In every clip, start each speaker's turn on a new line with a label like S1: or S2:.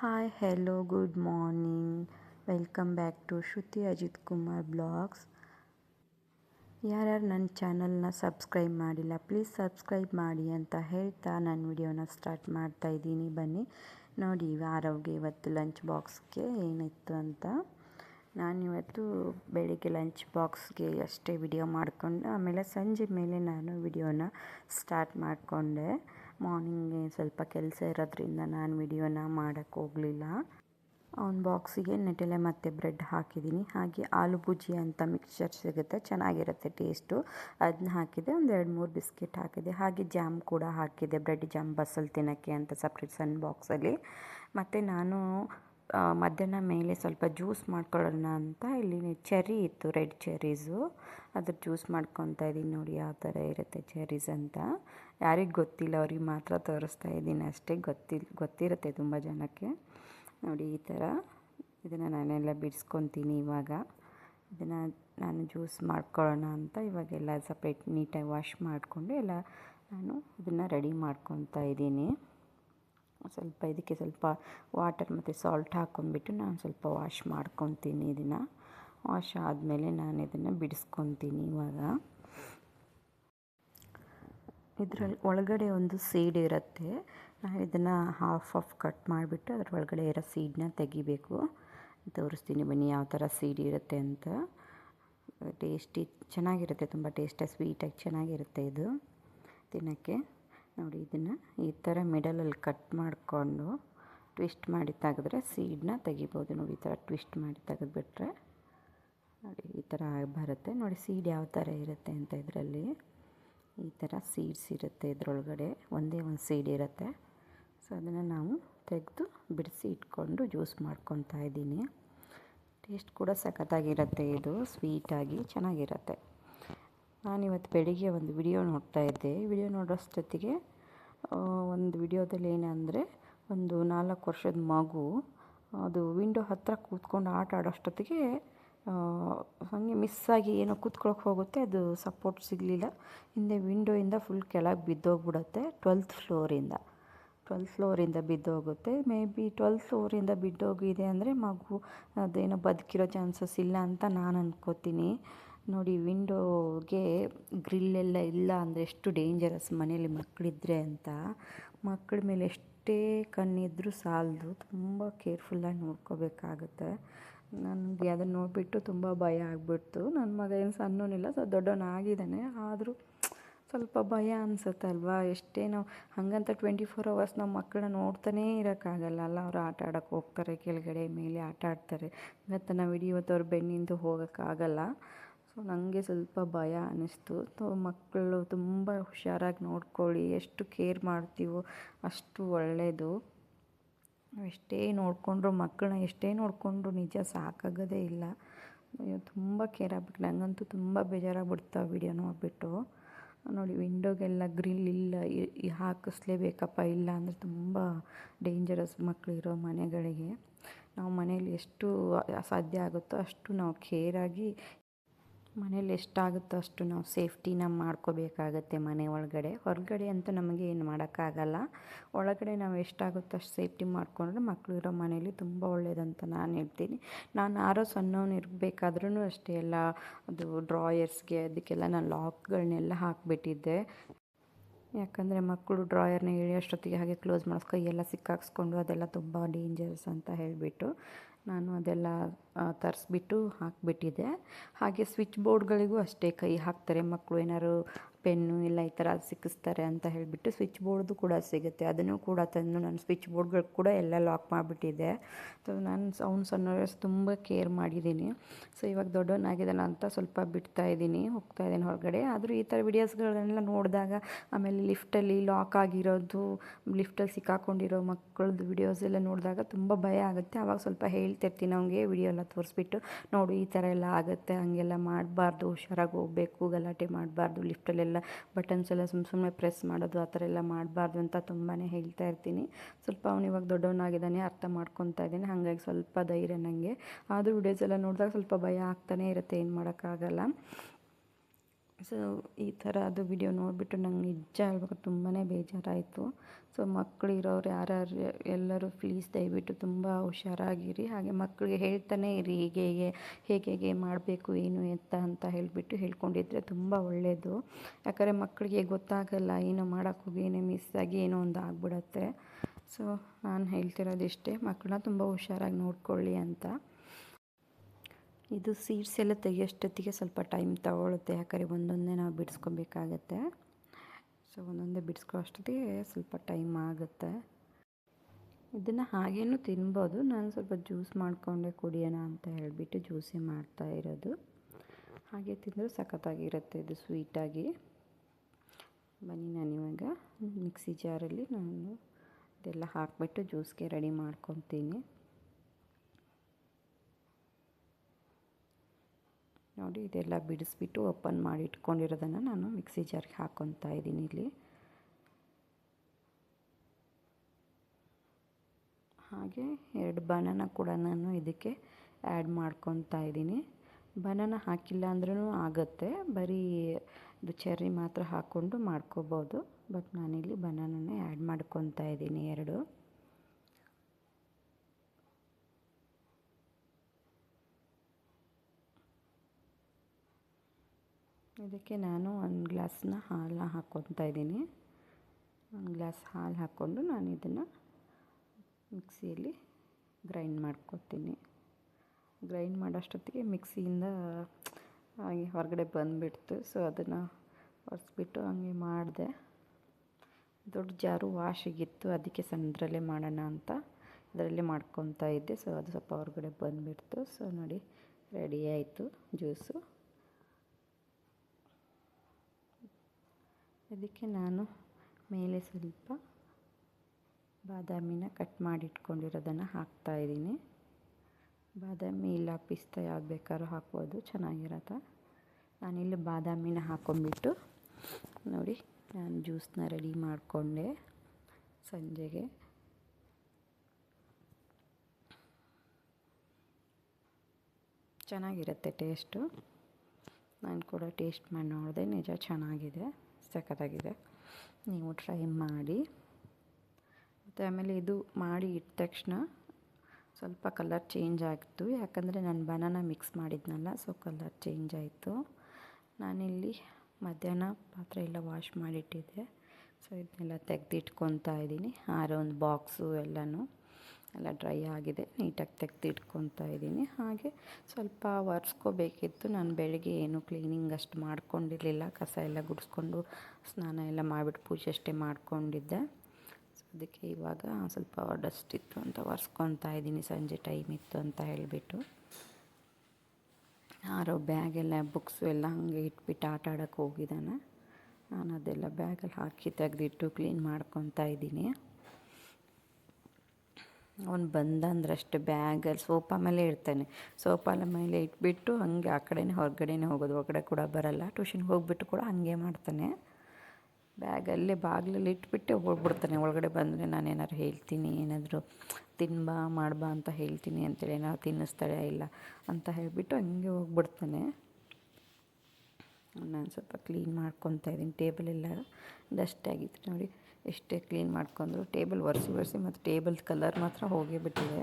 S1: Hi hello good morning welcome back to Shruti Ajith Kumar blogs ಯಾರ್ಯಾರು ನನ್ನ ಚಾನಲ್ನ subscribe ಮಾಡಿಲ್ಲ ಪ್ಲೀಸ್ ಸಬ್ಸ್ಕ್ರೈಬ್ ಮಾಡಿ ಅಂತ ಹೇಳ್ತಾ ನಾನು ವಿಡಿಯೋನ ಸ್ಟಾರ್ಟ್ ಮಾಡ್ತಾ ಇದ್ದೀನಿ. ಬನ್ನಿ, ನೋಡಿ ಆರವ್ಗೆ ಇವತ್ತು ಲಂಚ್ ಬಾಕ್ಸ್ಗೆ ಏನಿತ್ತು ಅಂತ. ನಾನಿವತ್ತು ಬೆಳಿಗ್ಗೆ ಲಂಚ್ ಬಾಕ್ಸ್ಗೆ ಅಷ್ಟೇ ವಿಡಿಯೋ ಮಾಡಿಕೊಂಡು. ಆಮೇಲೆ ಸಂಜೆ ಮೇಲೆ ನಾನು ವಿಡಿಯೋನ ಸ್ಟಾರ್ಟ್ ಮಾಡಿಕೊಂಡೆ. ಮಾರ್ನಿಂಗ್ ಸ್ವಲ್ಪ ಕೆಲಸ ಇರೋದ್ರಿಂದ ನಾನು ವಿಡಿಯೋನ ಮಾಡೋಕ್ಕೆ ಹೋಗಲಿಲ್ಲ. ಅವ್ನ ಬಾಕ್ಸಿಗೆ ನೆಟಲೆ ಮತ್ತು ಬ್ರೆಡ್ ಹಾಕಿದ್ದೀನಿ. ಹಾಗೆ ಆಲೂ ಬುಜಿ ಅಂತ ಮಿಕ್ಸ್ಚರ್ ಸಿಗುತ್ತೆ. ಚೆನ್ನಾಗಿರುತ್ತೆ ಟೇಸ್ಟು ಅದನ್ನ ಹಾಕಿದೆ. ಒಂದು ಎರಡು ಮೂರು ಬಿಸ್ಕೆಟ್ ಹಾಕಿದೆ. ಹಾಗೆ ಜಾಮ್ ಕೂಡ ಹಾಕಿದೆ. ಬ್ರೆಡ್ ಜಾಮ್ ಬಸ್ಸಲ್ಲಿ ತಿನ್ನೋಕ್ಕೆ ಅಂತ ಸಪ್ರೇಟ್ ಸಣ್ಣ ಬಾಕ್ಸಲ್ಲಿ ಮತ್ತು ನಾನು ಮಧ್ಯಾಹ್ನ ಮೇಲೆ ಸ್ವಲ್ಪ ಜ್ಯೂಸ್ ಮಾಡ್ಕೊಳ್ಳೋಣ ಅಂತ ಇಲ್ಲಿ ಚೆರ್ರಿ ಇತ್ತು ರೆಡ್ ಚೆರೀಸು ಅದ್ರ ಜ್ಯೂಸ್ ಮಾಡ್ಕೊತಾ ಇದ್ದೀನಿ ನೋಡಿ ಯಾವ ಥರ ಇರುತ್ತೆ ಚೆರೀಸ್ ಅಂತ. ಯಾರಿಗೆ ಗೊತ್ತಿಲ್ಲ, ಅವ್ರಿಗೆ ಮಾತ್ರ ತೋರಿಸ್ತಾ ಇದ್ದೀನಿ ಅಷ್ಟೇ ಗೊತ್ತಿಲ್ಲ ಗೊತ್ತಿರುತ್ತೆ ತುಂಬ ಜನಕ್ಕೆ. ನೋಡಿ, ಈ ಥರ ಇದನ್ನು ನಾನೆಲ್ಲ ಬಿಡಿಸ್ಕೊತೀನಿ ಇವಾಗ. ಇದನ್ನು ನಾನು ಜ್ಯೂಸ್ ಮಾಡ್ಕೊಳ್ಳೋಣ ಅಂತ ಇವಾಗೆಲ್ಲ ಸಪ್ರೇಟ್ ನೀಟಾಗಿ ವಾಶ್ ಮಾಡಿಕೊಂಡು ಎಲ್ಲ ನಾನು ಇದನ್ನು ರೆಡಿ ಮಾಡ್ಕೊತಾ ಇದ್ದೀನಿ. ಸ್ವಲ್ಪ ಇದಕ್ಕೆ ಸ್ವಲ್ಪ ವಾಟರ್ ಮತ್ತು ಸಾಲ್ಟ್ ಹಾಕ್ಕೊಂಡ್ಬಿಟ್ಟು ನಾನು ಸ್ವಲ್ಪ ವಾಶ್ ಮಾಡ್ಕೊತೀನಿ ಇದನ್ನು. ವಾಶ್ ಆದಮೇಲೆ ನಾನು ಇದನ್ನು ಬಿಡಿಸ್ಕೊತೀನಿ ಇವಾಗ. ಇದರಲ್ಲಿ ಒಳಗಡೆ ಒಂದು ಸೀಡ್ ಇರುತ್ತೆ. ನಾನು ಇದನ್ನು ಹಾಫ್ ಆಫ್ ಕಟ್ ಮಾಡಿಬಿಟ್ಟು ಅದ್ರ ಒಳಗಡೆ ಇರೋ ಸೀಡನ್ನ ತೆಗಿಬೇಕು. ತೋರಿಸ್ತೀನಿ ಬನ್ನಿ ಯಾವ ಥರ ಸೀಡ್ ಇರುತ್ತೆ ಅಂತ. ಟೇಸ್ಟಿ ಚೆನ್ನಾಗಿರುತ್ತೆ, ತುಂಬ ಟೇಸ್ಟಾಗಿ ಸ್ವೀಟಾಗಿ ಚೆನ್ನಾಗಿರುತ್ತೆ ಇದು ತಿನ್ನೋಕ್ಕೆ. ನೋಡಿ, ಇದನ್ನು ಈ ಥರ ಮಿಡಲಲ್ಲಿ ಕಟ್ ಮಾಡಿಕೊಂಡು ಟ್ವಿಸ್ಟ್ ಮಾಡಿ ತೆಗೆದ್ರೆ ಸೀಡನ್ನ ತೆಗಿಬೋದು. ನೋಡಿ, ಈ ಥರ ಟ್ವಿಸ್ಟ್ ಮಾಡಿ ತೆಗೆದುಬಿಟ್ರೆ ನೋಡಿ, ಈ ಥರ ಬರುತ್ತೆ. ನೋಡಿ ಸೀಡ್ ಯಾವ ಥರ ಇರುತ್ತೆ ಅಂತ ಇದರಲ್ಲಿ. ಈ ಥರ ಸೀಡ್ಸ್ ಇರುತ್ತೆ ಇದರೊಳಗಡೆ. ಒಂದೇ ಒಂದು ಸೀಡ್ ಇರುತ್ತೆ. ಸೊ ಅದನ್ನು ನಾವು ತೆಗೆದು ಬಿಡಿಸಿ ಇಟ್ಕೊಂಡು ಜ್ಯೂಸ್ ಮಾಡ್ಕೊತಾ ಇದ್ದೀನಿ. ಟೇಸ್ಟ್ ಕೂಡ ಸಖತ್ತಾಗಿರುತ್ತೆ ಇದು. ಸ್ವೀಟಾಗಿ ಚೆನ್ನಾಗಿರುತ್ತೆ. ನಾನಿವತ್ತು ಬೆಳಿಗ್ಗೆ ಒಂದು ವಿಡಿಯೋ ನೋಡ್ತಾ ಇದ್ದೆ. ವಿಡಿಯೋ ನೋಡೋಷ್ಟೊತ್ತಿಗೆ ಒಂದು ವಿಡಿಯೋದಲ್ಲಿ ಏನಂದರೆ ಒಂದು ನಾಲ್ಕು ವರ್ಷದ ಮಗು, ಅದು ವಿಂಡೋ ಹತ್ತಿರ ಕೂತ್ಕೊಂಡು ಆಟ ಆಡೋಷ್ಟೊತ್ತಿಗೆ ಹಾಗೆ ಆಗಿ ಏನೋ ಕೂತ್ಕೊಳಕ್ಕೆ ಹೋಗುತ್ತೆ, ಅದು ಸಪೋರ್ಟ್ ಸಿಗಲಿಲ್ಲ. ಹಿಂದೆ ವಿಂಡೋಯಿಂದ ಫುಲ್ ಕೆಳಗೆ ಬಿದ್ದೋಗ್ಬಿಡುತ್ತೆ ಟ್ವೆಲ್ತ್ ಫ್ಲೋರಿಂದ ಟ್ವೆಲ್ತ್ ಫ್ಲೋರಿಂದ ಬಿದ್ದೋಗುತ್ತೆ. ಮೇ ಬಿ ಟ್ವೆಲ್ತ್ ಫ್ಲೋರಿಂದ ಬಿದ್ದೋಗಿದೆ ಅಂದರೆ ಮಗು ಅದೇನೋ ಬದುಕಿರೋ ಚಾನ್ಸಸ್ ಇಲ್ಲ ಅಂತ ನಾನು ಅನ್ಕೋತೀನಿ. ನೋಡಿ ವಿಂಡೋಗೆ ಗ್ರಿಲ್ಲೆಲ್ಲ ಇಲ್ಲ ಅಂದರೆ ಎಷ್ಟು ಡೇಂಜರಸ್ ಮನೇಲಿ ಮಕ್ಕಳಿದ್ರೆ ಅಂತ. ಮಕ್ಕಳ ಮೇಲೆ ಎಷ್ಟೇ ಕಣ್ಣಿದ್ರೂ ಸಾಲದು. ತುಂಬ ಕೇರ್ಫುಲ್ಲಾಗಿ ನೋಡ್ಕೋಬೇಕಾಗುತ್ತೆ. ನನಗೆ ಅದನ್ನು ನೋಡಿಬಿಟ್ಟು ತುಂಬ ಭಯ ಆಗಿಬಿಡ್ತು. ನನ್ನ ಮಗ ಏನು ಸಣ್ಣವನಿಲ್ಲ, ಸೊ ದೊಡ್ಡವನಾಗಿದ್ದಾನೆ. ಆದರೂ ಸ್ವಲ್ಪ ಭಯ ಅನಿಸುತ್ತಲ್ವಾ? ಎಷ್ಟೇ ನಾವು ಹಾಗಂತ ಟ್ವೆಂಟಿ ಫೋರ್ ಅವರ್ಸ್ ನಮ್ಮ ಮಕ್ಕಳನ್ನ ನೋಡ್ತಾನೇ ಇರೋಕ್ಕಾಗಲ್ಲ ಅಲ್ಲ? ಅವರು ಆಟ ಆಡೋಕ್ಕೆ ಹೋಗ್ತಾರೆ, ಕೆಳಗಡೆ ಮೇಲೆ ಆಟ ಆಡ್ತಾರೆ. ಇವತ್ತು ನಾವು ಹಿಡಿಯೋದು ಅವ್ರ ಬೆನ್ನಿಂದ ಹೋಗೋಕ್ಕಾಗಲ್ಲ. ಸೊ ನನಗೆ ಸ್ವಲ್ಪ ಭಯ ಅನ್ನಿಸ್ತು. ಸೊ ಮಕ್ಕಳು ತುಂಬ ಹುಷಾರಾಗಿ ನೋಡ್ಕೊಳ್ಳಿ, ಎಷ್ಟು ಕೇರ್ ಮಾಡ್ತೀವೋ ಅಷ್ಟು ಒಳ್ಳೆಯದು ಎಷ್ಟೇ ನೋಡಿಕೊಂಡ್ರು ಮಕ್ಕಳನ್ನ ಎಷ್ಟೇ ನೋಡಿಕೊಂಡ್ರು ನಿಜ ಸಾಕಾಗೋದೇ ಇಲ್ಲ. ತುಂಬ ಕೇರ್ ಆಗ್ಬಿಟ್ಟು ನನಗಂತೂ ತುಂಬ ಬೇಜಾರಾಗ್ಬಿಡ್ತು ಆ ವಿಡಿಯೋ ನೋಡಿಬಿಟ್ಟು. ನೋಡಿ ವಿಂಡೋಗೆಲ್ಲ ಗ್ರಿಲ್ ಇಲ್ಲ ಹಾಕಿಸ್ಲೇಬೇಕಪ್ಪ, ಇಲ್ಲ ಅಂದರೆ ತುಂಬ ಡೇಂಜರಸ್ ಮಕ್ಕಳಿರೋ ಮನೆಗಳಿಗೆ. ನಾವು ಮನೇಲಿ ಎಷ್ಟು ಸಾಧ್ಯ ಆಗುತ್ತೋ ಅಷ್ಟು ನಾವು ಕೇರಾಗಿ ಮನೇಲಿ ಎಷ್ಟಾಗುತ್ತೋ ಅಷ್ಟು ನಾವು ಸೇಫ್ಟಿನ ಮಾಡ್ಕೋಬೇಕಾಗತ್ತೆ ಮನೆ ಒಳಗಡೆ. ಹೊರಗಡೆ ಅಂತೂ ನಮಗೆ ಏನು ಮಾಡೋಕ್ಕಾಗಲ್ಲ. ಒಳಗಡೆ ನಾವು ಎಷ್ಟಾಗುತ್ತೋ ಅಷ್ಟು ಸೇಫ್ಟಿ ಮಾಡಿಕೊಂಡ್ರೆ ಮಕ್ಕಳು ಇರೋ ಮನೇಲಿ ತುಂಬ ಒಳ್ಳೆಯದಂತ ನಾನು ಹೇಳ್ತೀನಿ. ನಾನು ಆರೋ ಸಣ್ಣವನು ಇರಬೇಕಾದ್ರೂ ಅಷ್ಟೇ ಎಲ್ಲ ಅದು ಡ್ರಾಯರ್ಸ್ಗೆ ಅದಕ್ಕೆಲ್ಲ ನಾನು ಲಾಕ್ಗಳನ್ನೆಲ್ಲ ಹಾಕಿಬಿಟ್ಟಿದ್ದೆ. ಯಾಕಂದರೆ ಮಕ್ಕಳು ಡ್ರಾಯರ್ನ ಹೇಳಿ ಅಷ್ಟೊತ್ತಿಗೆ ಹಾಗೆ ಕ್ಲೋಸ್ ಮಾಡಿಸ್ಕೊ ಎಲ್ಲ ಸಿಕ್ಕಾಕ್ಸ್ಕೊಂಡು ಅದೆಲ್ಲ ತುಂಬ ಡೇಂಜರಸ್ ಅಂತ ಹೇಳಿಬಿಟ್ಟು ನಾನು ಅದೆಲ್ಲ ತರಿಸ್ಬಿಟ್ಟು ಹಾಕಿಬಿಟ್ಟಿದ್ದೆ. ಹಾಗೆ ಸ್ವಿಚ್ ಬೋರ್ಡ್ಗಳಿಗೂ ಅಷ್ಟೇ ಕೈ ಹಾಕ್ತಾರೆ ಮಕ್ಕಳು ಏನಾದ್ರು ಪೆನ್ನು ಇಲ್ಲ ಈ ಥರ ಸಿಕ್ಕಿಸ್ತಾರೆ ಅಂತ ಹೇಳಿಬಿಟ್ಟು ಸ್ವಿಚ್ ಬೋರ್ಡ್ದು ಕೂಡ ಸಿಗುತ್ತೆ. ಅದನ್ನು ಕೂಡ ತಂದು ನಾನು ಸ್ವಿಚ್ ಬೋರ್ಡ್ಗಳು ಕೂಡ ಎಲ್ಲ ಲಾಕ್ ಮಾಡಿಬಿಟ್ಟಿದೆ. ಸೊ ನಾನು ಅವ್ನು ಸಣ್ಣ ತುಂಬ ಕೇರ್ ಮಾಡಿದ್ದೀನಿ. ಸೊ ಇವಾಗ ದೊಡ್ಡವನಾಗಿದ್ದಾನೆ ಅಂತ ಸ್ವಲ್ಪ ಬಿಡ್ತಾ ಇದ್ದೀನಿ, ಹೋಗ್ತಾ ಇದ್ದೀನಿ ಹೊರಗಡೆ. ಆದರೂ ಈ ಥರ ವಿಡಿಯೋಸ್ಗಳನ್ನೆಲ್ಲ ನೋಡಿದಾಗ ಆಮೇಲೆ ಲಿಫ್ಟಲ್ಲಿ ಲಾಕ್ ಆಗಿರೋದು, ಲಿಫ್ಟಲ್ಲಿ ಸಿಕ್ಕಾಕೊಂಡಿರೋ ಮಕ್ಕಳದ್ದು ವಿಡಿಯೋಸ್ ಎಲ್ಲ ನೋಡಿದಾಗ ತುಂಬ ಭಯ ಆಗುತ್ತೆ. ಆವಾಗ ಸ್ವಲ್ಪ ಹೇಳ್ತಿರ್ತೀನಿ ಅವ್ನಿಗೆ, ವಿಡಿಯೋ ಎಲ್ಲ ತೋರಿಸ್ಬಿಟ್ಟು, ನೋಡು ಈ ಥರ ಎಲ್ಲ ಆಗುತ್ತೆ, ಹಂಗೆಲ್ಲ ಮಾಡಬಾರ್ದು, ಹುಷಾರಾಗಿ ಹೋಗಬೇಕು, ಗಲಾಟೆ ಮಾಡಬಾರ್ದು, ಲಿಫ್ಟಲ್ಲೆಲ್ಲ ಬಟನ್ಸ್ ಎಲ್ಲ ಸುಮ್ಮ ಸುಮ್ಮನೆ ಪ್ರೆಸ್ ಮಾಡೋದು, ಆ ಥರ ಎಲ್ಲ ಮಾಡಬಾರ್ದು ಅಂತ ತುಂಬಾ ಹೇಳ್ತಾ ಇರ್ತೀನಿ. ಸ್ವಲ್ಪ ಅವ್ನು ಇವಾಗ ದೊಡ್ಡವನಾಗಿದ್ದಾನೆ, ಅರ್ಥ ಮಾಡ್ಕೊತಾ ಇದ್ದೀನಿ, ಹಾಗಾಗಿ ಸ್ವಲ್ಪ ಧೈರ್ಯ ನನಗೆ ಆದರೂ ವಿಡಿಯೋಸ್ ಎಲ್ಲ ನೋಡಿದಾಗ ಸ್ವಲ್ಪ ಭಯ ಆಗ್ತಾನೇ ಇರುತ್ತೆ, ಏನು ಮಾಡೋಕ್ಕಾಗಲ್ಲ. ಸೊ ಈ ಥರ ಅದು ವಿಡಿಯೋ ನೋಡಿಬಿಟ್ಟು ನಂಗೆ ನಿಜ ಹೇಳ್ಬೇಕು ತುಂಬಾ ಬೇಜಾರಾಯಿತು. ಸೊ ಮಕ್ಕಳು ಇರೋರು ಯಾರ್ಯಾರು ಎಲ್ಲರೂ ಪ್ಲೀಸ್ ದಯವಿಟ್ಟು ತುಂಬ ಹುಷಾರಾಗಿರಿ. ಹಾಗೆ ಮಕ್ಕಳಿಗೆ ಹೇಳ್ತಾನೆ ಇರಿ, ಹೀಗೆ, ಹೇಗೆ ಹೇಗೆ ಹೇಗೆ ಮಾಡಬೇಕು, ಏನು ಎತ್ತ ಅಂತ ಹೇಳಿಬಿಟ್ಟು ಹೇಳ್ಕೊಂಡಿದ್ರೆ ತುಂಬ ಒಳ್ಳೆಯದು ಯಾಕಂದರೆ ಮಕ್ಕಳಿಗೆ ಗೊತ್ತಾಗಲ್ಲ, ಏನೋ ಮಾಡೋಕ್ಕೋಗಿ ಏನೇ ಮಿಸ್ ಆಗಿ, ಏನೋ ಒಂದು ಆಗ್ಬಿಡತ್ತೆ. ಸೊ ನಾನು ಹೇಳ್ತಿರೋದಿಷ್ಟೇ ಮಕ್ಕಳನ್ನ ತುಂಬ ಹುಷಾರಾಗಿ ನೋಡ್ಕೊಳ್ಳಿ ಅಂತ. ಇದು ಸೀಡ್ಸ್ ಎಲ್ಲ ತೆಗಿಯೋಷ್ಟೊತ್ತಿಗೆ ಸ್ವಲ್ಪ ಟೈಮ್ ತಗೊಳುತ್ತೆ. ಯಾಕಂದರೆ ಒಂದೊಂದೇ ನಾವು ಬಿಡಿಸ್ಕೊಬೇಕಾಗತ್ತೆ. ಸೊ ಒಂದೊಂದೇ ಬಿಡಿಸ್ಕೋ ಅಷ್ಟೊತ್ತಿಗೆ ಸ್ವಲ್ಪ ಟೈಮ್ ಆಗುತ್ತೆ. ಇದನ್ನು ಹಾಗೇನೂ ತಿನ್ಬೋದು. ನಾನು ಸ್ವಲ್ಪ ಜ್ಯೂಸ್ ಮಾಡಿಕೊಂಡೆ ಕುಡಿಯೋಣ ಅಂತ ಹೇಳಿಬಿಟ್ಟು ಜ್ಯೂಸೇ ಮಾಡ್ತಾ ಇರೋದು. ಹಾಗೆ ತಿಂದರೆ ಸಖತ್ತಾಗಿರುತ್ತೆ ಇದು ಸ್ವೀಟಾಗಿ. ಬನ್ನಿ ನಾನು ಇವಾಗ ಮಿಕ್ಸಿ ಜಾರಲ್ಲಿ ನಾನು ಇದೆಲ್ಲ ಹಾಕಿಬಿಟ್ಟು ಜ್ಯೂಸ್ಗೆ ರೆಡಿ ಮಾಡ್ಕೊತೀನಿ. ನೋಡಿ, ಇದೆಲ್ಲ ಬಿಡಿಸ್ಬಿಟ್ಟು ಓಪನ್ ಮಾಡಿ ಇಟ್ಕೊಂಡಿರೋದನ್ನು ನಾನು ಮಿಕ್ಸಿ ಜಾರ್ಗೆ ಹಾಕ್ಕೊತಾ ಇದ್ದೀನಿ ಇಲ್ಲಿ. ಹಾಗೆ ಎರಡು ಬನಾನ ಕೂಡ ನಾನು ಇದಕ್ಕೆ ಆ್ಯಡ್ ಮಾಡ್ಕೊತಾ ಇದ್ದೀನಿ. ಬನಾನ ಹಾಕಿಲ್ಲ ಅಂದ್ರೂ ಆಗುತ್ತೆ, ಬರೀ ಇದು ಚೆರ್ರಿ ಮಾತ್ರ ಹಾಕ್ಕೊಂಡು ಮಾಡ್ಕೋಬೋದು, ಬಟ್ ನಾನಿಲ್ಲಿ ಬನಾನನೇ ಆ್ಯಡ್ ಮಾಡ್ಕೊತಾ ಇದ್ದೀನಿ ಎರಡು. ಇದಕ್ಕೆ ನಾನು ಒಂದು ಗ್ಲಾಸ್ನ ಹಾಲು ಹಾಕ್ಕೊತಾ ಇದ್ದೀನಿ. ಒಂದು ಗ್ಲಾಸ್ ಹಾಲು ಹಾಕ್ಕೊಂಡು ನಾನು ಇದನ್ನು ಮಿಕ್ಸಿಯಲ್ಲಿ ಗ್ರೈಂಡ್ ಮಾಡ್ಕೊತೀನಿ. ಗ್ರೈಂಡ್ ಮಾಡೋಷ್ಟೊತ್ತಿಗೆ ಮಿಕ್ಸಿಯಿಂದ ಹಾಗೆ ಹೊರಗಡೆ ಬಂದುಬಿಡ್ತು. ಸೊ, ಅದನ್ನು ಒರೆಸ್ಬಿಟ್ಟು ಹಂಗೆ ಮಾಡಿದೆ. ದೊಡ್ಡ ಜಾರು ವಾಶಿಗಿತ್ತು ಅದಕ್ಕೆ ಸಣ್ಣದ್ರಲ್ಲೇ ಮಾಡೋಣ ಅಂತ ಇದರಲ್ಲಿ ಮಾಡ್ಕೊತಾ ಇದ್ದೆ. ಸೊ, ಅದು ಸ್ವಲ್ಪ ಹೊರಗಡೆ ಬಂದುಬಿಡ್ತು. ಸೊ, ನೋಡಿ, ರೆಡಿ ಆಯಿತು ಜ್ಯೂಸು. ಅದಕ್ಕೆ ನಾನು ಮೇಲೆ ಸ್ವಲ್ಪ ಬಾದಾಮಿನ ಕಟ್ ಮಾಡಿಟ್ಕೊಂಡಿರೋದನ್ನು ಹಾಕ್ತಾ ಹಾಕ್ತಾಯಿದ್ದೀನಿ ಬಾದಾಮಿ ಇಲ್ಲ, ಪಿಸ್ತಾ ಯಾವ್ದು ಬೇಕಾದ್ರೂ ಹಾಕ್ಬೋದು, ಚೆನ್ನಾಗಿರತ್ತೆ. ನಾನಿಲ್ಲಿ ಬಾದಾಮಿನ ಹಾಕ್ಕೊಂಬಿಟ್ಟು ನೋಡಿ, ನಾನು ಜ್ಯೂಸನ್ನ ರೆಡಿ ಮಾಡಿಕೊಂಡೆ ಸಂಜೆಗೆ. ಚೆನ್ನಾಗಿರುತ್ತೆ ಟೇಸ್ಟು. ನಾನು ಕೂಡ ಟೇಸ್ಟ್ ಮಾಡಿ ನೋಡಿದೆ, ನಿಜ ಚೆನ್ನಾಗಿದೆ. ಸಖತ್ತಾಗಿದೆ ನೀವು ಟ್ರೈ ಮಾಡಿ. ಮತ್ತು ಆಮೇಲೆ ಇದು ಮಾಡಿ ಇಟ್ಟ ತಕ್ಷಣ ಸ್ವಲ್ಪ ಕಲರ್ ಚೇಂಜ್ ಆಯಿತು ಯಾಕಂದರೆ ನಾನು ಬನಾನ ಮಿಕ್ಸ್ ಮಾಡಿದ್ನಲ್ಲ ಸೊ ಕಲರ್ ಚೇಂಜ್ ಆಯಿತು. ನಾನಿಲ್ಲಿ ಮಧ್ಯಾಹ್ನ ಪಾತ್ರೆ ಎಲ್ಲ ವಾಶ್ ಮಾಡಿಟ್ಟಿದ್ದೆ. ಸೊ ಇದನ್ನೆಲ್ಲ ತೆಗೆದಿಟ್ಕೊತಾ ಇದ್ದೀನಿ. ಆರೊಂದು ಬಾಕ್ಸು ಎಲ್ಲನೂ. ಎಲ್ಲ ಡ್ರೈ ಆಗಿದೆ, ನೀಟಾಗಿ ತೆಗೆದು ಇಟ್ಕೊತಾ ಇದ್ದೀನಿ. ಹಾಗೆ ಸ್ವಲ್ಪ ಒರೆಸ್ಕೋಬೇಕಿತ್ತು. ನಾನು ಬೆಳಗ್ಗೆ ಏನು ಕ್ಲೀನಿಂಗ್ ಅಷ್ಟು ಮಾಡ್ಕೊಂಡಿರಲಿಲ್ಲ. ಕಸ ಎಲ್ಲ ಗುಡಿಸ್ಕೊಂಡು ಸ್ನಾನ ಎಲ್ಲ ಮಾಡಿಬಿಟ್ಟು ಪೂಜೆ ಅಷ್ಟೇ ಮಾಡ್ಕೊಂಡಿದ್ದೆ. ಅದಕ್ಕೆ ಇವಾಗ ಸ್ವಲ್ಪ ಡಸ್ಟ್ ಇತ್ತು ಅಂತ ಒರೆಸ್ಕೊತಾ ಇದ್ದೀನಿ. ಸಂಜೆ ಟೈಮ್ ಇತ್ತು ಅಂತ ಹೇಳಿಬಿಟ್ಟು. ಯಾರೋ ಬ್ಯಾಗೆಲ್ಲ, ಬುಕ್ಸು ಎಲ್ಲ ಹಾಗೆ ಇಟ್ಬಿಟ್ಟು ಆಟ ಆಡೋಕ್ಕೆ ಹೋಗಿದ್ದಾನೆ. ನಾನು ಅದೆಲ್ಲ ಬ್ಯಾಗಲ್ಲಿ ಹಾಕಿ ತೆಗೆದಿಟ್ಟು ಕ್ಲೀನ್ ಮಾಡ್ಕೊತಾ ಇದ್ದೀನಿ. ಅವ್ನು ಬಂದಂದ್ರೆ ಅಷ್ಟೇ ಬ್ಯಾಗಲ್ಲಿ ಸೋಫಾ ಮೇಲೆ ಇರ್ತಾನೆ ಸೋಫಾಲ ಮೇಲೆ ಇಟ್ಬಿಟ್ಟು ಹಂಗೆ ಆ ಕಡೆನೇ ಹೊರಗಡೆನೇ ಹೋಗೋದು, ಹೊರಗಡೆ ಕೂಡ ಬರಲ್ಲ. ಟ್ಯೂಷನ್ಗೆ ಹೋಗ್ಬಿಟ್ಟು ಕೂಡ ಹಂಗೆ ಮಾಡ್ತಾನೆ. ಬ್ಯಾಗಲ್ಲೇ ಬಾಗಿಲಲ್ಲಿ ಇಟ್ಬಿಟ್ಟೆ ಹೋಗ್ಬಿಡ್ತಾನೆ. ಒಳಗಡೆ ಬಂದರೆ ನಾನು ಏನಾದ್ರು ಹೇಳ್ತೀನಿ, ಏನಾದರೂ ತಿನ್ಬಾ, ಮಾಡ್ಬಾ ಅಂತ ಹೇಳ್ತೀನಿ ಅಂತೇಳಿ, ಏನಾದ್ರು ತಿನ್ನಿಸ್ತಾಳೆ ಇಲ್ಲ ಅಂತ ಹೇಳಿಬಿಟ್ಟು ಹಂಗೆ ಹೋಗ್ಬಿಡ್ತಾನೆ. ನಾನು ಸ್ವಲ್ಪ ಕ್ಲೀನ್ ಮಾಡ್ಕೊತಾ ಇದ್ದೀನಿ. ಟೇಬಲ್ ಎಲ್ಲ ಡಸ್ಟ್ ಆಗಿತ್ತು ನೋಡಿ. ಎಷ್ಟೇ ಕ್ಲೀನ್ ಮಾಡ್ಕೊಂಡ್ರು ಟೇಬಲ್ ಒರೆಸಿ ಒರೆಸಿ ಮತ್ತು ಟೇಬಲ್ ಕಲರ್ ಮಾತ್ರ ಹೋಗೇ ಬಿಟ್ಟಿದೆ.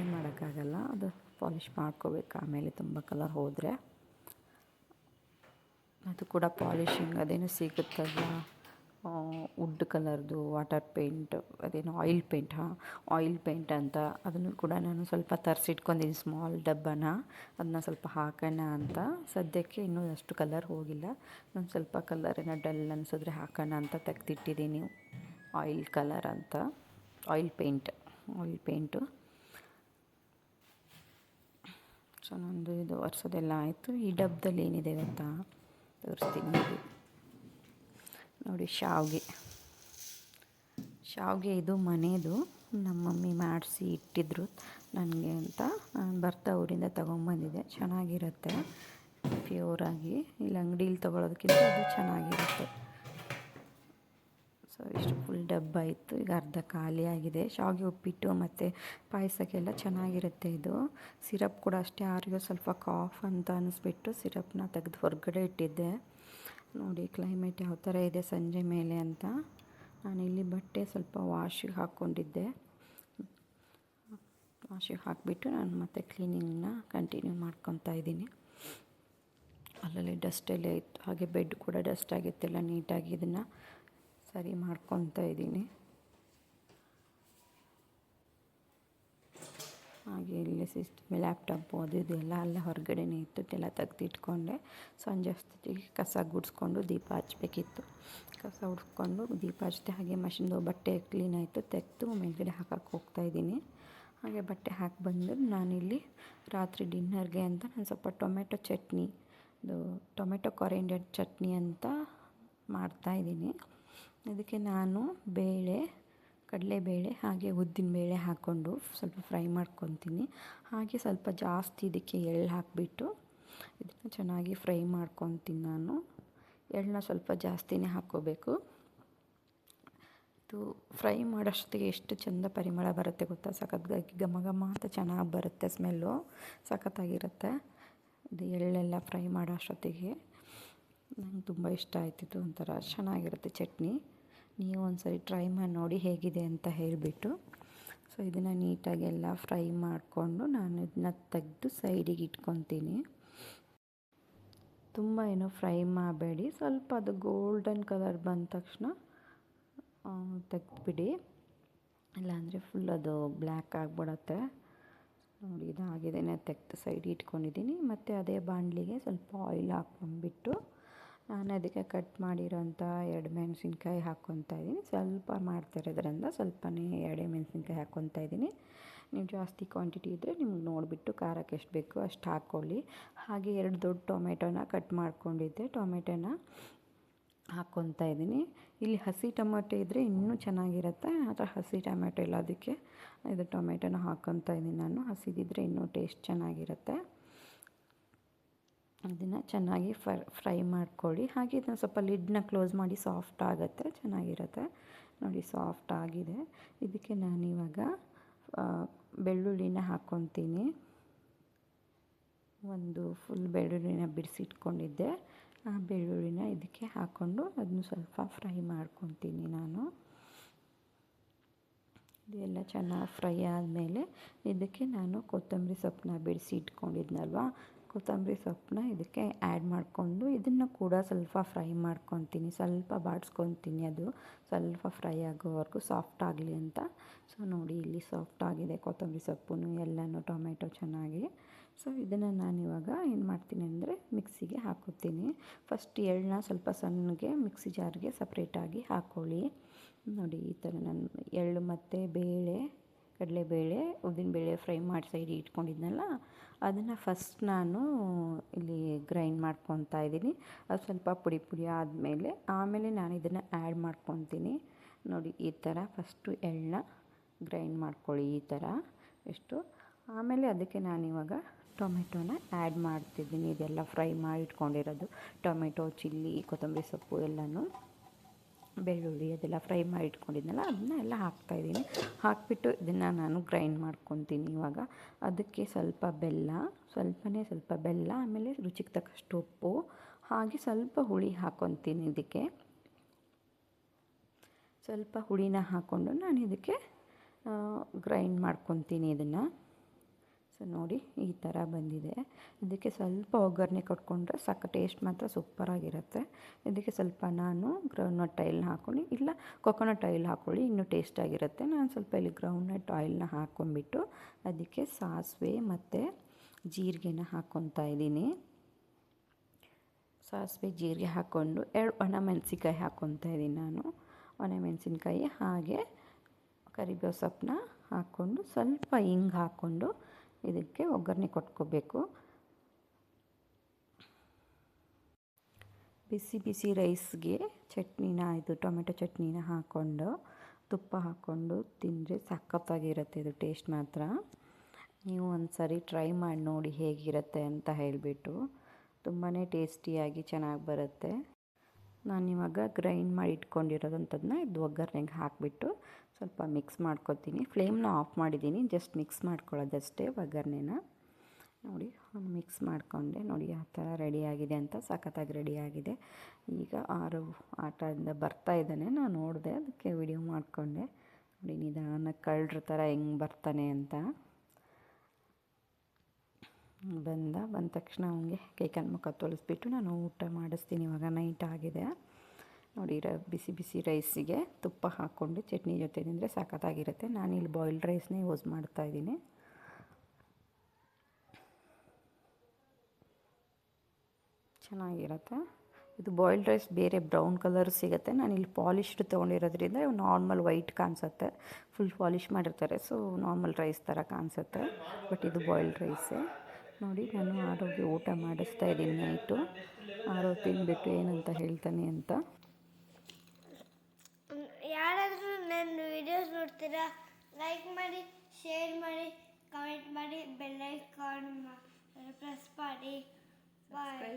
S1: ಏನು ಮಾಡೋಕ್ಕಾಗಲ್ಲ. ಅದು ಪಾಲಿಷ್ ಮಾಡ್ಕೋಬೇಕು. ಆಮೇಲೆ ತುಂಬ ಕಲರ್ ಹೋದರೆ. ಅದು ಕೂಡ ಪಾಲಿಷಿಂಗ್ ಅದೇನು ಸಿಗುತ್ತಲ್ಲ ವುಡ್ ಕಲರ್ದು ವಾಟರ್ ಪೇಂಟ್ ಅದೇನು ಆಯಿಲ್ ಪೇಂಟ್ ಹಾಂ? ಆಯಿಲ್ ಪೇಂಟ್ ಅಂತ. ಅದನ್ನು ಕೂಡ ನಾನು ಸ್ವಲ್ಪ ತರಿಸಿಟ್ಕೊಂಡಿದ್ದೀನಿ ಸ್ಮಾಲ್ ಡಬ್ಬನ. ಅದನ್ನ ಸ್ವಲ್ಪ ಹಾಕೋಣ ಅಂತ. ಸದ್ಯಕ್ಕೆ ಇನ್ನೂ ಅಷ್ಟು ಕಲರ್ ಹೋಗಿಲ್ಲ. ನಾನು ಸ್ವಲ್ಪ ಕಲರ್ ಏನೋ ಡಲ್ ಅನಿಸಿದ್ರೆ ಹಾಕೋಣ ಅಂತ ತೆಗೆದಿಟ್ಟಿದ್ದೀನಿ. ಆಯಿಲ್ ಕಲರ್ ಅಂತ. Oil paint oil paint so, ನಂದು ಇದು ವರ್ಷದೆಲ್ಲ ಆಯಿತು. ಈ ಡಬ್ಬದಲ್ಲಿ ಏನಿದೆ ಗೊತ್ತಾ? ತೋರಿಸ್ತೀನಿ. ನೋಡಿ, ಶಾವಿಗೆ. ಶಾವಿಗೆ ಇದು ಮನೆಯದು ನಮ್ಮ ಮಮ್ಮಿ ಮಾಡಿಸಿ ಇಟ್ಟಿದ್ರು. ನನಗೆ ಅಂತ ನಾನು ಬರ್ತಾ ಊರಿಂದ ತೊಗೊಂಬಂದಿದ್ದೆ. ಚೆನ್ನಾಗಿರುತ್ತೆ. ಪ್ಯೂರಾಗಿ. ಇಲ್ಲಿ ಅಂಗಡೀಲಿ ತೊಗೊಳೋದಕ್ಕಿಂತ ಅದು ಚೆನ್ನಾಗಿರುತ್ತೆ. ಸೊ ಇಷ್ಟು ಫುಲ್ ಡಬ್ಬ ಇತ್ತು. ಈಗ ಅರ್ಧ ಖಾಲಿಯಾಗಿದೆ ಶಾವಿಗೆ ಉಪ್ಪಿಟ್ಟು ಮತ್ತು ಪಾಯಸಕ್ಕೆಲ್ಲ ಚೆನ್ನಾಗಿರುತ್ತೆ ಇದು. ಸಿರಪ್ ಕೂಡ ಅಷ್ಟೇ. ಆರಿಗೂ ಸ್ವಲ್ಪ ಕಾಫ್ ಅಂತ ಅನ್ನಿಸ್ಬಿಟ್ಟು ಸಿರಪ್ನ ತೆಗೆದು ಹೊರಗಡೆ ಇಟ್ಟಿದ್ದೆ. ನೋಡಿ ಕ್ಲೈಮೇಟ್ ಯಾವ ಥರ ಇದೆ ಸಂಜೆ ಮೇಲೆ ಅಂತ. ನಾನಿಲ್ಲಿ ಬಟ್ಟೆ ಸ್ವಲ್ಪ ವಾಶಿಗೆ ಹಾಕ್ಕೊಂಡಿದ್ದೆ. ವಾಶಿಗೆ ಹಾಕಿಬಿಟ್ಟು ನಾನು ಮತ್ತೆ ಕ್ಲೀನಿಂಗ್ನ ಕಂಟಿನ್ಯೂ ಮಾಡ್ಕೊತಾ ಇದ್ದೀನಿ. ಅಲ್ಲಲ್ಲಿ ಡಸ್ಟ್ ಇತ್ತು. ಹಾಗೆ ಬೆಡ್ ಕೂಡ ಡಸ್ಟ್ ಆಗಿತ್ತೆಲ್ಲ ನೀಟಾಗಿ ಇದನ್ನು ಸರಿ ಮಾಡ್ಕೊತಾ ಇದ್ದೀನಿ. ಹಾಗೆ ಇಲ್ಲಿ ಸಿಸ್ಟಮ್ ಲ್ಯಾಪ್ಟಾಪು ಅದು ಇದು ಎಲ್ಲ ಅಲ್ಲೇ ಹೊರಗಡೆನೇ ಇತ್ತು ಎಲ್ಲ ತೆಗೆದಿಟ್ಕೊಂಡೆ. ಸಂಜೆ ಅಷ್ಟೊತ್ತಿಗೆ ಕಸ ಗುಡಿಸ್ಕೊಂಡು ದೀಪ ಹಚ್ಬೇಕಿತ್ತು. ಕಸ ಹುಡ್ಕೊಂಡು ದೀಪ ಹಚ್ಚಿದೆ. ಹಾಗೆ ಮಷಿನ್ದು ಬಟ್ಟೆ ಕ್ಲೀನ್ ಆಯಿತು. ತೆಗೆದು ಮೇಲ್ಗಡೆ ಹಾಕಕ್ಕೆ ಹೋಗ್ತಾಯಿದ್ದೀನಿ ಹಾಗೆ ಬಟ್ಟೆ ಹಾಕಿ ಬಂದು ನಾನಿಲ್ಲಿ ರಾತ್ರಿ ಡಿನ್ನರ್ಗೆ ಅಂತ ನಾನು ಸ್ವಲ್ಪ ಟೊಮೆಟೊ ಚಟ್ನಿ, ಇದು ಟೊಮೆಟೊ ಕೊರೆಂಡೆಡ್ ಚಟ್ನಿ ಅಂತ ಮಾಡ್ತಾಯಿದ್ದೀನಿ ಅದಕ್ಕೆ ನಾನು ಬೇಳೆ ಕಡಲೆಬೇಳೆ ಹಾಗೆ ಉದ್ದಿನ ಬೇಳೆ ಹಾಕ್ಕೊಂಡು ಸ್ವಲ್ಪ ಫ್ರೈ ಮಾಡ್ಕೊತೀನಿ. ಹಾಗೆ ಸ್ವಲ್ಪ ಜಾಸ್ತಿ ಇದಕ್ಕೆ ಎಳ್ಳು ಹಾಕಿಬಿಟ್ಟು ಇದನ್ನು ಚೆನ್ನಾಗಿ ಫ್ರೈ ಮಾಡ್ಕೊತೀನಿ ನಾನು. ಎಳ್ಳನ್ನ ಸ್ವಲ್ಪ ಜಾಸ್ತಿನೇ ಹಾಕ್ಕೋಬೇಕು. ಇದು ಫ್ರೈ ಮಾಡೋಷ್ಟೊತ್ತಿಗೆ ಎಷ್ಟು ಚೆಂದ ಪರಿಮಳ ಬರುತ್ತೆ ಗೊತ್ತಾ? ಸಖತ್ತಾಗಿ ಘಮ ಘಮ ಅಂತ ಚೆನ್ನಾಗಿ ಬರುತ್ತೆ ಸ್ಮೆಲ್ಲು. ಸಖತ್ತಾಗಿರುತ್ತೆ. ಇದು ಎಳ್ಳೆಲ್ಲ ಫ್ರೈ ಮಾಡೋ ಅಷ್ಟೊತ್ತಿಗೆ. ನಂಗೆ ತುಂಬ ಇಷ್ಟ ಆಯ್ತಿತ್ತು ಒಂಥರ. ಚೆನ್ನಾಗಿರುತ್ತೆ ಚಟ್ನಿ. ನೀವು ಒಂದ್ಸರಿ ಟ್ರೈ ಮಾಡಿ ನೋಡಿ ಹೇಗಿದೆ ಅಂತ ಹೇಳಿಬಿಟ್ಟು. ಸೊ ಇದನ್ನು ನೀಟಾಗಿ ಎಲ್ಲ ಫ್ರೈ ಮಾಡಿಕೊಂಡು ನಾನು ಇದನ್ನ ತೆಗೆದು ಸೈಡಿಗೆ ಇಟ್ಕೊತೀನಿ. ತುಂಬ ಏನೋ ಫ್ರೈ ಮಾಡಬೇಡಿ. ಸ್ವಲ್ಪ ಅದು ಗೋಲ್ಡನ್ ಕಲರ್ ಬಂದ ತಕ್ಷಣ ತೆಗೆದ್ಬಿಡಿ. ಇಲ್ಲಾಂದರೆ ಫುಲ್ ಅದು ಬ್ಲ್ಯಾಕ್ ಆಗಿಬಿಡತ್ತೆ. ನೋಡಿ ಇದಾಗಿದೆ ತೆಗೆದು ಸೈಡ್ ಇಟ್ಕೊಂಡಿದ್ದೀನಿ. ಮತ್ತು ಅದೇ ಬಾಣಲಿಗೆ ಸ್ವಲ್ಪ ಆಯಿಲ್ ಹಾಕ್ಕೊಂಡ್ಬಿಟ್ಟು ನಾನು ಅದಕ್ಕೆ ಕಟ್ ಮಾಡಿರೋಂಥ ಎರಡು ಮೆಣಸಿನ್ಕಾಯಿ ಹಾಕ್ಕೊತಾ ಇದ್ದೀನಿ. ಸ್ವಲ್ಪ ಮಾಡ್ತಿರೋದ್ರಿಂದ ಸ್ವಲ್ಪನೇ ಎರಡೇ ಮೆಣಸಿನ್ಕಾಯಿ ಹಾಕ್ಕೊತಾ ಇದ್ದೀನಿ. ನೀವು ಜಾಸ್ತಿ ಕ್ವಾಂಟಿಟಿ ಇದ್ದರೆ ನಿಮ್ಗೆ ನೋಡಿಬಿಟ್ಟು ಖಾರಕ್ಕೆ ಎಷ್ಟು ಬೇಕೋ ಅಷ್ಟು ಹಾಕ್ಕೊಳ್ಳಿ. ಹಾಗೆ ಎರಡು ದೊಡ್ಡ ಟೊಮೆಟೊನ ಕಟ್ ಮಾಡ್ಕೊಂಡಿದ್ದೆ. ಟೊಮೆಟೊನ ಹಾಕ್ಕೊತಾ ಇದ್ದೀನಿ. ಇಲ್ಲಿ ಹಸಿ ಟೊಮೆಟೊ ಇದ್ದರೆ ಇನ್ನೂ ಚೆನ್ನಾಗಿರುತ್ತೆ. ಆ ಹಸಿ ಟೊಮೆಟೊ ಇಲ್ಲ ಅದಕ್ಕೆ ಇದು ಟೊಮೆಟೊನ ಹಾಕ್ಕೊತಾ ಇದ್ದೀನಿ ನಾನು. ಹಸಿದಿದ್ದರೆ ಇನ್ನೂ ಟೇಸ್ಟ್ ಚೆನ್ನಾಗಿರುತ್ತೆ. ಅದನ್ನು ಚೆನ್ನಾಗಿ ಫ್ರೈ ಮಾಡ್ಕೊಳ್ಳಿ. ಹಾಗೆ ಇದನ್ನು ಸ್ವಲ್ಪ ಲಿಡ್ನ ಕ್ಲೋಸ್ ಮಾಡಿ ಸಾಫ್ಟ್ ಆಗುತ್ತೆ, ಚೆನ್ನಾಗಿರುತ್ತೆ. ನೋಡಿ, ಸಾಫ್ಟ್ ಆಗಿದೆ. ಇದಕ್ಕೆ ನಾನಿವಾಗ ಬೆಳ್ಳುಳ್ಳಿನ ಹಾಕ್ಕೊತೀನಿ. ಒಂದು ಫುಲ್ ಬೆಳ್ಳುಳ್ಳಿನ ಬಿಡಿಸಿಟ್ಕೊಂಡಿದ್ದೆ ಆ ಬೆಳ್ಳುಳ್ಳಿನ ಇದಕ್ಕೆ ಹಾಕ್ಕೊಂಡು ಅದನ್ನು ಸ್ವಲ್ಪ ಫ್ರೈ ಮಾಡ್ಕೊತೀನಿ ನಾನು. ಇದೆಲ್ಲ ಚೆನ್ನಾಗಿ ಫ್ರೈ ಆದಮೇಲೆ ಇದಕ್ಕೆ ನಾನು ಕೊತ್ತಂಬರಿ ಸೊಪ್ಪನ್ನ ಬಿಡಿಸಿ ಇಟ್ಕೊಂಡಿದ್ನಲ್ವ ಕೊತ್ತಂಬರಿ ಸೊಪ್ಪನ್ನ ಇದಕ್ಕೆ ಆ್ಯಡ್ ಮಾಡಿಕೊಂಡು ಇದನ್ನು ಕೂಡ ಸ್ವಲ್ಪ ಫ್ರೈ ಮಾಡ್ಕೊತೀನಿ. ಸ್ವಲ್ಪ ಬಾಡಿಸ್ಕೊತೀನಿ ಅದು. ಸ್ವಲ್ಪ ಫ್ರೈ ಆಗೋವರೆಗೂ ಸಾಫ್ಟ್ ಆಗಲಿ ಅಂತ. ಸೊ ನೋಡಿ ಇಲ್ಲಿ ಸಾಫ್ಟ್ ಆಗಿದೆ ಕೊತ್ತಂಬರಿ ಸೊಪ್ಪು ಎಲ್ಲನೂ, ಟೊಮೆಟೊ ಚೆನ್ನಾಗಿ. ಸೊ ಇದನ್ನು ನಾನಿವಾಗ ಏನು ಮಾಡ್ತೀನಿ ಅಂದರೆ ಮಿಕ್ಸಿಗೆ ಹಾಕೋತೀನಿ. ಫಸ್ಟ್ ಎಳ್ಳನ್ನ ಸ್ವಲ್ಪ ಸಣ್ಣಗೆ ಮಿಕ್ಸಿ ಜಾರ್ಗೆ ಸಪ್ರೇಟಾಗಿ ಹಾಕ್ಕೊಳ್ಳಿ ನೋಡಿ ಈ ಥರ ನಾನು ಎಳ್ಳು ಮತ್ತು ಬೇಳೆ ಕಡಲೆಬೇಳೆ, ಉದ್ದಿನಬೇಳೆ ಫ್ರೈ ಮಾಡಿ ಸೈಡ್ ಇಟ್ಕೊಂಡಿದ್ನಲ್ಲ, ಅದನ್ನು ಫಸ್ಟ್ ನಾನು ಇಲ್ಲಿ ಗ್ರೈಂಡ್ ಮಾಡ್ಕೊತಾ ಇದ್ದೀನಿ. ಅದು ಸ್ವಲ್ಪ ಪುಡಿ ಪುಡಿ ಆದಮೇಲೆ ಆಮೇಲೆ ನಾನು ಇದನ್ನು ಆ್ಯಡ್ ಮಾಡ್ಕೊತೀನಿ. ನೋಡಿ, ಈ ಥರ ಫಸ್ಟು ಎಳ್ಳನ್ನ ಗ್ರೈಂಡ್ ಮಾಡ್ಕೊಳ್ಳಿ ಈ ಥರ ಎಷ್ಟು. ಆಮೇಲೆ ಅದಕ್ಕೆ ನಾನಿವಾಗ ಟೊಮೆಟೊನ ಆ್ಯಡ್ ಮಾಡ್ತಿದ್ದೀನಿ. ಇದೆಲ್ಲ ಫ್ರೈ ಮಾಡಿ ಇಟ್ಕೊಂಡಿರೋದು. ಟೊಮೆಟೊ, ಚಿಲ್ಲಿ, ಕೊತ್ತಂಬರಿ ಸೊಪ್ಪು ಎಲ್ಲನೂ. ಬೆಳ್ಳುಳ್ಳಿ ಅದೆಲ್ಲ ಫ್ರೈ ಮಾಡಿ ಇಟ್ಕೊಂಡಿದ್ನಲ್ಲ ಅದನ್ನ ಎಲ್ಲ ಹಾಕ್ತಾಯಿದ್ದೀನಿ ಹಾಕಿಬಿಟ್ಟು ಇದನ್ನು ನಾನು ಗ್ರೈಂಡ್ ಮಾಡ್ಕೊತೀನಿ ಇವಾಗ. ಅದಕ್ಕೆ ಸ್ವಲ್ಪ ಬೆಲ್ಲ, ಸ್ವಲ್ಪನೇ ಸ್ವಲ್ಪ ಬೆಲ್ಲ, ಆಮೇಲೆ ರುಚಿಗೆ ತಕ್ಕಷ್ಟು ಉಪ್ಪು, ಹಾಗೆ ಸ್ವಲ್ಪ ಹುಳಿ ಹಾಕೊತೀನಿ ಇದಕ್ಕೆ. ಸ್ವಲ್ಪ ಹುಳಿನ ಹಾಕ್ಕೊಂಡು ನಾನು ಇದಕ್ಕೆ ಗ್ರೈಂಡ್ ಮಾಡ್ಕೊತೀನಿ ಇದನ್ನು. ಸೊ ನೋಡಿ, ಈ ಥರ ಬಂದಿದೆ. ಇದಕ್ಕೆ ಸ್ವಲ್ಪ ಒಗ್ಗರಣೆ ಕೊಟ್ಕೊಂಡ್ರೆ ಸಾಕು, ಟೇಸ್ಟ್ ಮಾತ್ರ ಸೂಪರಾಗಿರುತ್ತೆ ಇದಕ್ಕೆ ಸ್ವಲ್ಪ ನಾನು ಗ್ರೌಂಡ್ನಟ್ ಆಯಿಲ್ನ ಹಾಕ್ಕೊಂಡು ಇಲ್ಲ ಕೊಕೊನಟ್ ಆಯಿಲ್ ಹಾಕ್ಕೊಳ್ಳಿ, ಇನ್ನೂ ಟೇಸ್ಟಾಗಿರುತ್ತೆ ನಾನು ಸ್ವಲ್ಪ ಇಲ್ಲಿ ಗ್ರೌಂಡ್ನಟ್ ಆಯಿಲ್ನ ಹಾಕ್ಕೊಂಡ್ಬಿಟ್ಟು ಅದಕ್ಕೆ ಸಾಸಿವೆ ಮತ್ತು ಜೀರಿಗೆನ ಹಾಕ್ಕೊತಾ ಇದ್ದೀನಿ. ಸಾಸಿವೆ, ಜೀರಿಗೆ ಹಾಕ್ಕೊಂಡು, ಎರಡು ಒಣ ಮೆಣಸಿನ್ಕಾಯಿ ಹಾಕ್ಕೊತಾ ಇದ್ದೀನಿ ನಾನು. ಒಣ ಮೆಣಸಿನ್ಕಾಯಿ ಹಾಗೆ ಕರಿಬೇವು ಸೊಪ್ಪನ್ನ ಹಾಕ್ಕೊಂಡು ಸ್ವಲ್ಪ ಹಿಂಗೆ ಹಾಕ್ಕೊಂಡು ಇದಕ್ಕೆ ಒಗ್ಗರಣೆ ಕೊಟ್ಕೋಬೇಕು. ಬಿಸಿ ಬಿಸಿ ರೈಸ್ಗೆ ಚಟ್ನಿನ, ಇದು ಟೊಮೆಟೊ ಚಟ್ನಿನ ಹಾಕ್ಕೊಂಡು ತುಪ್ಪ ಹಾಕ್ಕೊಂಡು ತಿಂದರೆ ಸಕ್ಕತ್ತಾಗಿರುತ್ತೆ ಇದು ಟೇಸ್ಟ್ ಮಾತ್ರ. ನೀವು ಒಂದು ಸರಿ ಟ್ರೈ ಮಾಡಿ ನೋಡಿ ಹೇಗಿರುತ್ತೆ ಅಂತ ಹೇಳಿಬಿಟ್ಟು. ತುಂಬಾ ಟೇಸ್ಟಿಯಾಗಿ ಚೆನ್ನಾಗಿ ಬರುತ್ತೆ. ನಾನು ಇವಾಗ ಗ್ರೈಂಡ್ ಮಾಡಿ ಇಟ್ಕೊಂಡಿರೋದಂಥದ್ದನ್ನ ಇದು ಒಗ್ಗರಣೆಗೆ ಹಾಕಿಬಿಟ್ಟು ಸ್ವಲ್ಪ ಮಿಕ್ಸ್ ಮಾಡ್ಕೊತೀನಿ. ಫ್ಲೇಮ್ನ ಆಫ್ ಮಾಡಿದ್ದೀನಿ ಜಸ್ಟ್ ಮಿಕ್ಸ್ ಮಾಡ್ಕೊಳ್ಳೋದಷ್ಟೇ ಒಗ್ಗರಣೆನ. ನೋಡಿ ಮಿಕ್ಸ್ ಮಾಡಿಕೊಂಡೆ. ನೋಡಿ, ಆ ಥರ ರೆಡಿಯಾಗಿದೆ ಅಂತ, ಸಖತ್ತಾಗಿ ರೆಡಿಯಾಗಿದೆ ಈಗ ಆರು ಆಟದಿಂದ ಬರ್ತಾ ಇದ್ದಾನೆ, ನಾನು ನೋಡಿದೆ, ಅದಕ್ಕೆ ವಿಡಿಯೋ ಮಾಡಿಕೊಂಡೆ. ನೋಡಿ ನಿಧಾನ ಕಳ್ಳರ ಥರ ಹೆಂಗೆ ಬರ್ತಾನೆ ಅಂತ. ಬಂದ ಬಂದ ತಕ್ಷಣ ಅವನಿಗೆ ಕೈ ಕಾಲು ಮುಖ ತೊಳೆಸ್ಬಿಟ್ಟು ನಾನು ಊಟ ಮಾಡಿಸ್ತೀನಿ. ಇವಾಗ ನೈಟ್ ಆಗಿದೆ. ನೋಡಿ, ರ, ಬಿಸಿ ಬಿಸಿ ರೈಸಿಗೆ ತುಪ್ಪ ಹಾಕ್ಕೊಂಡು ಚಟ್ನಿ ಜೊತೆ ತಿಂದರೆ ಸಖತ್ತಾಗಿರುತ್ತೆ ಇಲ್ಲಿ ಬಾಯ್ಲ್ಡ್ ರೈಸ್ನೇ ಯೂಸ್ ಮಾಡ್ತಾಯಿದ್ದೀನಿ ಚೆನ್ನಾಗಿರುತ್ತೆ. ಇದು ಬಾಯ್ಲ್ಡ್ ರೈಸ್ ಬೇರೆ ಬ್ರೌನ್ ಕಲರ್ ಸಿಗುತ್ತೆ. ನಾನು ಇಲ್ಲಿ ಪಾಲಿಶ್ಡ್ ತೊಗೊಂಡಿರೋದ್ರಿಂದ ನಾರ್ಮಲ್ ವೈಟ್ ಕಾಣಿಸುತ್ತೆ. ಫುಲ್ ಪಾಲಿಶ್ ಮಾಡಿರ್ತಾರೆ. ಸೊ ನಾರ್ಮಲ್ ರೈಸ್ ಥರ ಕಾಣಿಸುತ್ತೆ. ಬಟ್ ಇದು ಬಾಯ್ಲ್ಡ್ ರೈಸೇ ನೋಡಿ ನಾನು ಆರೋಗ್ಯ ಊಟ ಮಾಡಿಸ್ತಾ ಇದ್ದೀನಿ. ನೈಟು ಆರೋ ತಿಂದ್ಬಿಟ್ಟು ಏನಂತ ಹೇಳ್ತಾನೆ ಅಂತ.
S2: ಯಾರಾದರೂ ನನ್ನ ವಿಡಿಯೋಸ್ ನೋಡ್ತೀರಾ ಲೈಕ್ ಮಾಡಿ ಶೇರ್ ಮಾಡಿ ಕಮೆಂಟ್ ಮಾಡಿ ಬೆಲ್ ಐಕಾನ್ ಪ್ರೆಸ್ ಮಾಡಿ. ಬಾಯ್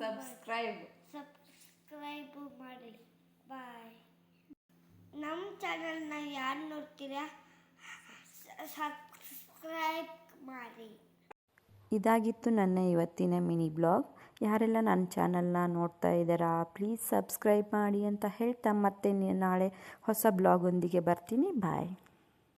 S1: ಸಬ್ಸ್ಕ್ರೈಬ್
S2: ಸಬ್ಸ್ಕ್ರೈಬ್ ಮಾಡಿ. ಬಾಯ್ ನಮ್ಮ ಚಾನಲ್ನ ಯಾರು ನೋಡ್ತೀರಾ ಸಬ್ಸ್ಕ್ರೈಬ್ ಮಾಡಿ.
S1: ಇದಾಗಿತ್ತು ನನ್ನ ಇವತ್ತಿನ ಮಿನಿ ಬ್ಲಾಗ್. ಯಾರೆಲ್ಲ ನನ್ನ ಚಾನಲ್ನ ನೋಡ್ತಾ ಇದ್ದಾರಾ ಪ್ಲೀಸ್ ಸಬ್ಸ್ಕ್ರೈಬ್ ಮಾಡಿ ಅಂತ ಹೇಳ್ತಾ ಮತ್ತೆ ನಾಳೆ ಹೊಸ ಬ್ಲಾಗೊಂದಿಗೆ ಬರ್ತೀನಿ. ಬಾಯ್